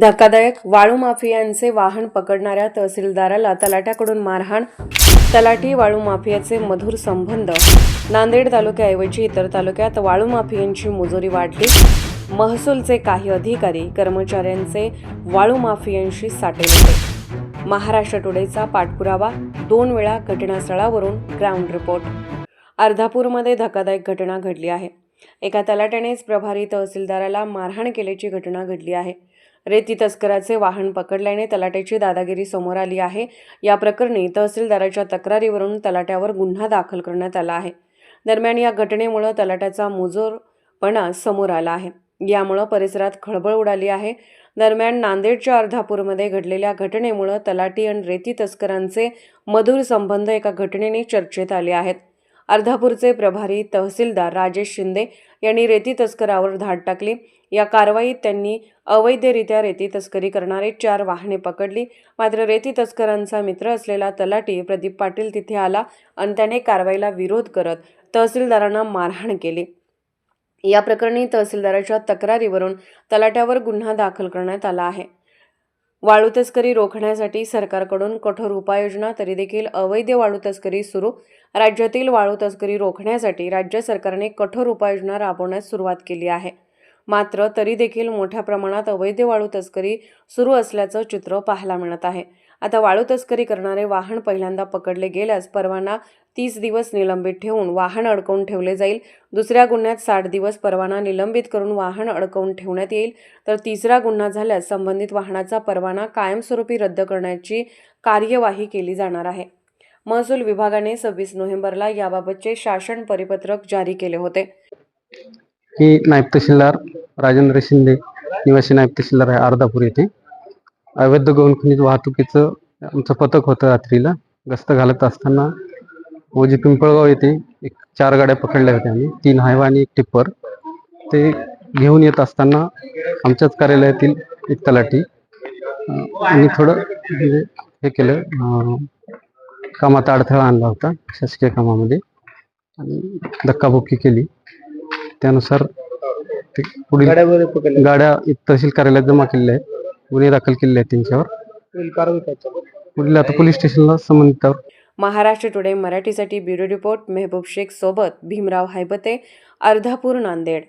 धक्कादायक वाळू माफियांचे वाहन पकडणाऱ्या तहसीलदाराला तलाट्याकडून मारहाण तलाठी वाळू माफियाचे मधुर संबंध. नांदेड तालुक्याऐवजी इतर तालुक्यात वाळू माफियांची मुजोरी वाढली. महसूलचे काही अधिकारी कर्मचाऱ्यांचे वाळू माफियांशी साठे होते. महाराष्ट्र टुडेचा पाठपुरावा दोन वेळा घटनास्थळावरून ग्राउंड रिपोर्ट. अर्धापूरमध्ये धक्कादायक घटना घडली आहे. एका तलाट्यानेच प्रभारी तहसीलदाराला मारहाण केल्याची घटना घडली आहे. रेती तस्कराचे वाहन पकडल्याने तलाट्याची दादागिरी समोर आली आहे. या प्रकरणी तहसीलदाराच्या तक्रारीवरून तलाट्यावर गुन्हा दाखल करण्यात आला आहे. दरम्यान या घटनेमुळे तलाट्याचा मुजोरपणा समोर आला आहे. यामुळं परिसरात खळबळ उडाली आहे. दरम्यान नांदेडच्या अर्धापूरमध्ये घडलेल्या घटनेमुळं तलाटी आणि रेती तस्करांचे मधुर संबंध एका घटनेने चर्चेत आले आहेत. अर्धापूरचे प्रभारी तहसीलदार राजेश शिंदे यांनी रेती तस्करावर धाड टाकली. या कारवाईत त्यांनी अवैधरित्या रेती तस्करी करणारे चार वाहने पकडली. मात्र रेती तस्करांचा मित्र असलेला तलाटी प्रदीप पाटील तिथे आला आणि त्याने कारवाईला विरोध करत तहसीलदारांना मारहाण केली. या प्रकरणी तहसीलदाराच्या तक्रारीवरून तलाट्यावर गुन्हा दाखल करण्यात आला आहे. वाळू तस्करी रोखण्यासाठी सरकारकडून कठोर उपाययोजना तरी देखील अवैध वाळू तस्करी सुरू. राज्यातील वाळू तस्करी रोखण्यासाठी राज्य सरकारने कठोर उपाययोजना राबवण्यास सुरुवात केली आहे. मात्र तरी देखील मोठ्या प्रमाणात अवैध वाळू तस्करी सुरू असल्याचं चित्र पाहायला मिळत आहे. आता वाळू तस्करी करणारे वाहन पहिल्यांदा पकडले गेल्यास परवाना तीस दिवस निलंबित ठेवून वाहन अडकवून ठेवले जाईल. दुसऱ्या गुन्ह्यात साठ दिवस परवाना निलंबित करून वाहन अडकवून ठेवण्यात येईल. तर तिसरा गुन्हा झाल्यास संबंधित वाहनाचा परवाना कायमस्वरूपी रद्द करण्याची कार्यवाही केली जाणार आहे. महसूल विभागाने सव्वीस नोव्हेंबरला याबाबतचे शासन परिपत्रक जारी केले होते. ही नायब तहसीलदार राजेंद्र शिंदे निवासी नायब तहसीलदार आहे अर्धापूर येथे. अवैध गौण खनिज वाहतुकीचं आमचं पथक होतं रात्रीला. गस्त घालत असताना ओजी पिंपळगाव येथे एक चार गाड्या पकडल्या होत्या आम्ही. तीन हायवा आणि एक टिप्पर. ते घेऊन येत असताना आमच्याच कार्यालयातील एक तलाठी आणि थोडं म्हणजे हे केलं कामात अडथळा आणला होता शासकीय कामामध्ये आणि धक्काबुक्की केली. त्यानुसार ते पुढील गाड्या तहसील कार्यालयात जमा केलेल्या आहेत. गुन्हे दाखल केलेले आहेत त्यांच्यावर. पुढील आता पोलीस स्टेशनला संबंधित महाराष्ट्र टुडे मराठीसाठी ब्युरो रिपोर्ट मेहबूब शेख सोबत भीमराव हैबते अर्धापूर नांदेड.